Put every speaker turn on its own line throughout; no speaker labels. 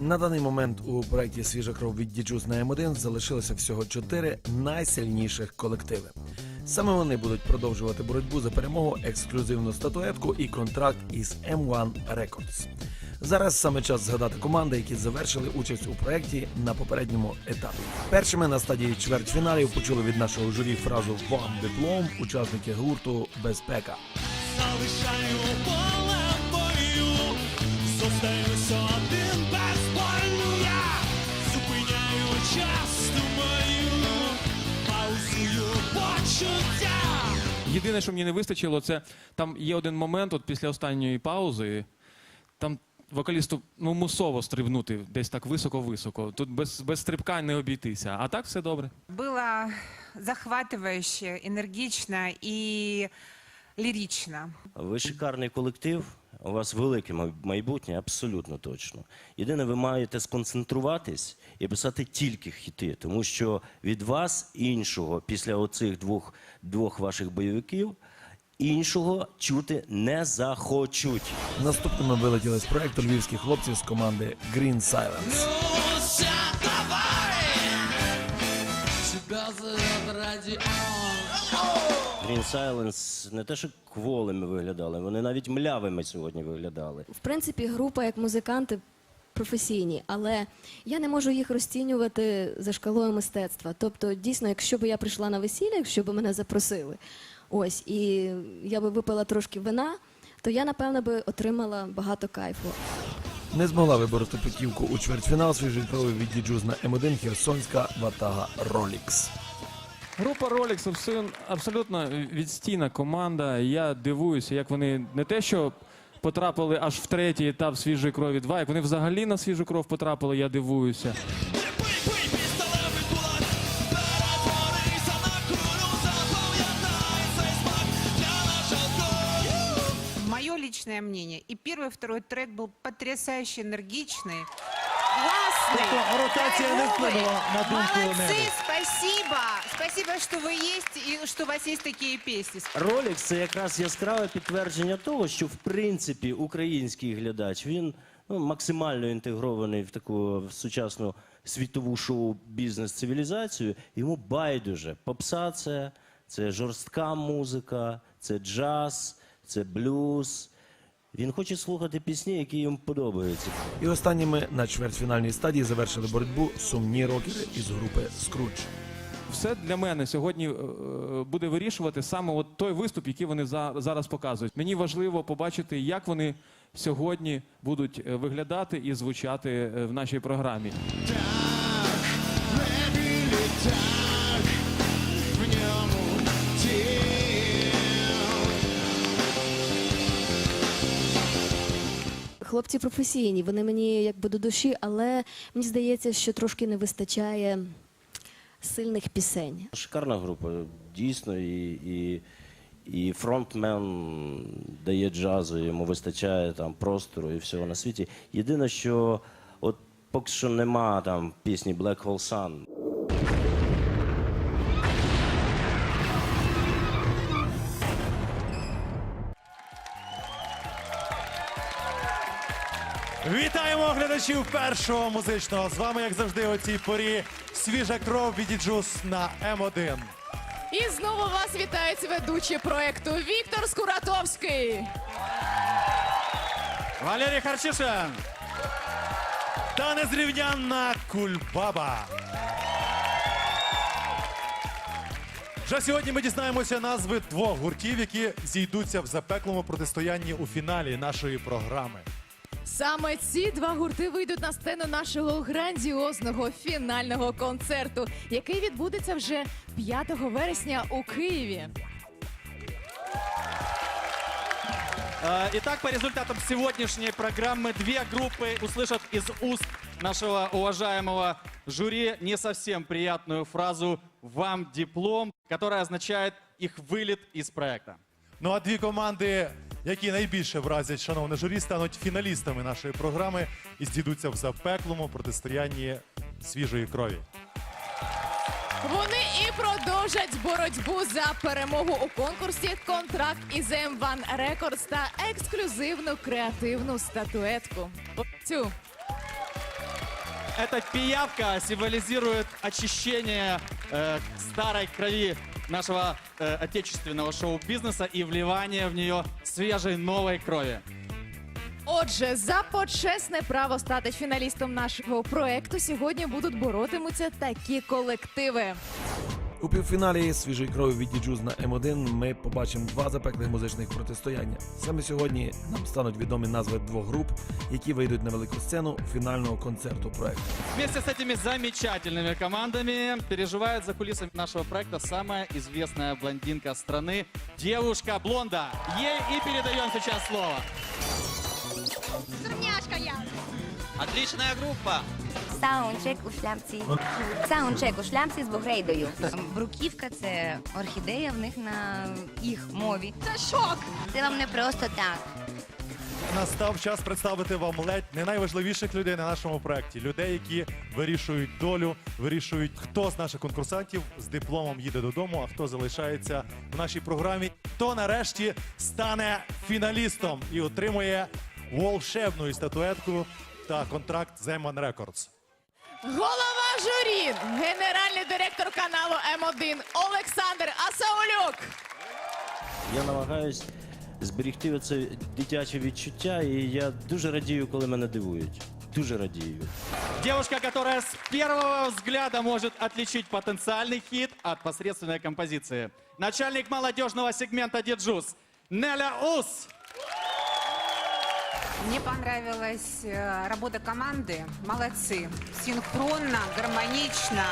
На даний момент у проєкті Свіжа кров від Діджус на М1 залишилося всього чотири найсильніших колективи. Саме вони будуть продовжувати боротьбу за перемогу, ексклюзивну статуетку і контракт із M1 Records. Зараз саме час згадати команди, які завершили участь у проєкті на попередньому етапі. Першими на стадії чвертьфіналів почули від нашого журі фразу Вам диплом учасники гурту Безпека.
Залишаю
Єдине, що мені не вистачило, це там є один момент, от після останньої паузи, там вокалісту ну, мусово стрибнути десь так високо-високо. Тут без, без стрибка не обійтися. А так все добре.
Было захватывающе, энергично и лирично.
Ви шикарний колектив. У вас велике май- майбутнє, абсолютно точно. Єдине, ви маєте сконцентруватись і писати тільки хіти, тому що від вас іншого, після оцих двох, двох ваших бойовиків, іншого чути не захочуть.
Наступними вилетіли з проекту львівські хлопці з команди Green Silence.
Тебя зовет радио.
Green Silence не те, що кволими виглядали, вони навіть млявими сьогодні виглядали.
В принципі, група як музиканти професійні, але я не можу їх розцінювати за шкалою мистецтва. Тобто, дійсно, якщо б я прийшла на весілля, якщо б мене запросили, ось і я би випила трошки вина, то я напевно би отримала багато кайфу.
Не змогла вибороти путівку у чвертьфінал свіжої від діджуз на М1 Херсонська ватага Ролікс.
Група Rolex абсолютно, абсолютно відстійна команда. Я дивуюся, як вони не те, що потрапили аж в третій етап свіжої крові 2, як вони взагалі на свіжу кров потрапили, я дивуюся.
Бий, бий, пістолевий кулак, перетворися на кулю, запам'ятай цей смак для нашого краю.
Мое личное мнение. И первый, и второй трек был потрясающе энергичный. Классный.
Тобто ротація не вплинула на думку
Молодцы,
Неди.
спасибо. Спасибо, что вы есть и что у вас есть такие песни.
Ролікс це якраз яскраве підтвердження того, що в принципі український глядач він ну, максимально інтегрований в таку в сучасну світову шоу-бізнес цивілізацію. Йому байдуже. Попса це, це жорстка музика, це джаз, це блюз. він хоче слухати пісні, які йому подобаються.
І останніми на чвертьфінальній стадії завершили боротьбу сумні рокери із групи Скрудж.
Все для мене сьогодні е, буде вирішувати саме от той виступ, який вони за- зараз показують. Мені важливо побачити, як вони сьогодні будуть е, виглядати і звучати е, в нашій програмі.
Небі літак, в
Хлопці професійні, вони мені якби до душі, але мені здається, що трошки не вистачає сильних пісень.
Шикарна група, дійсно, і, і, і фронтмен дає джазу, йому вистачає там простору і всього на світі. Єдине, що от поки що нема там пісні Black Hole Sun.
Глядачів першого музичного. З вами, як завжди, о цій порі свіжа кров від Діджус на М1.
І знову вас вітають ведучі проекту Віктор Скуратовський.
Валерій Харчишин. Та незрівнянна кульбаба. Вже сьогодні ми дізнаємося назви двох гуртів, які зійдуться в запеклому протистоянні у фіналі нашої програми.
Саме ці два гурти вийдуть на сцену нашого грандіозного фінального концерту, який відбудеться вже 5 вересня у Києві.
Э, Итак, по результатам сегодняшней программы две группы услышат из уст нашего уважаемого жюри не совсем приятную фразу «Вам диплом», которая означает их вылет из проекта.
Ну а дві команди, які найбільше вразять шановне журі, стануть фіналістами нашої програми і здійдуться в запеклому протистоянні свіжої крові.
Вони і продовжать боротьбу за перемогу у конкурсі, контракт із M1 Records та ексклюзивну креативну статуетку. Цю
эта пиявка символизирует очищение э, старой крови нашего э, отечественного шоу-бизнеса и вливание в нее свежей новой крови.
Отже, за почесне право стати фіналістом нашого проекту сьогодні будуть боротимуться такі колективи.
У півфіналі свіжої крові від діджуз на М1 ми побачимо два запеклих музичних протистояння. Саме сьогодні нам стануть відомі назви двох груп, які вийдуть на велику сцену фінального концерту проекту.
Вместе с этими замечательными командами переживает за кулисами нашего проекта самая известная блондинка страны, девушка Блонда. Ей и передаем сейчас слово.
Отличная группа.
Саундчек у шляпці. Саундчек у шляпці з бугрейдою. Бруківка це орхідея в них на їх мові. Це шок! Це вам не просто так.
Настав час представити вам ледь не найважливіших людей на нашому проєкті. Людей, які вирішують долю, вирішують, хто з наших конкурсантів з дипломом їде додому, а хто залишається в нашій програмі. Хто нарешті стане фіналістом і отримує волшебну статуетку та контракт з M1 Records.
Голова журі, генеральний директор каналу М1 Олександр Асаулюк.
Я намагаюсь зберегти оце дитяче відчуття, і я дуже радію, коли мене дивують. Дуже радію.
Девушка, которая с первого взгляда может отличить потенциальный хит от посредственной композиции. Начальник молодежного сегмента Диджус Неля Ус.
Мне понравилась э, работа команды. Молодцы. Синхронно, гармонично,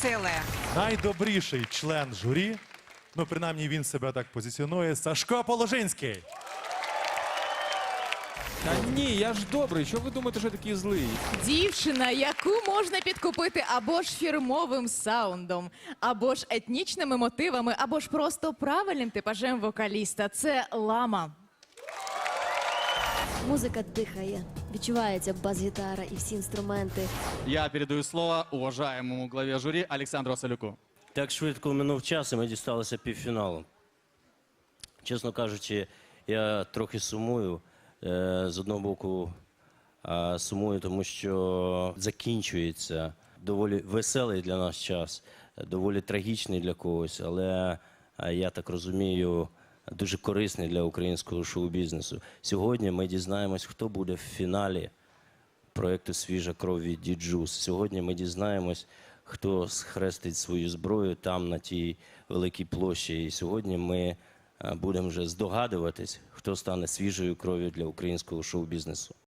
целое.
Найдобріший член журі, ну принаймні він себе так позиціонує, Сашко Положинський.
Та ні, я ж добрий. Що ви думаєте, що я такий злий?
Дівчина, яку можна підкупити або ж фірмовим саундом, або ж етнічними мотивами, або ж просто правильним типажем вокаліста. Це лама.
Музика дихає, відчувається бас-гітара і всі інструменти.
Я передаю слово уважаемому главе жюри Александру Асалюку.
Так швидко минув час, і ми дісталися півфіналу. Чесно кажучи, я трохи сумую. Е, З одного боку, сумую, тому що закінчується доволі веселий для нас час, доволі трагічний для когось, але е, я так розумію, дуже корисний для українського шоу-бізнесу. Сьогодні ми дізнаємось, хто буде в фіналі проєкту Свіжа кров від Діджус. Сьогодні ми дізнаємось, хто схрестить свою зброю там, на тій великій площі. І сьогодні ми е, будемо вже здогадуватись, хто стане свіжою кров'ю для українського шоу-бізнесу.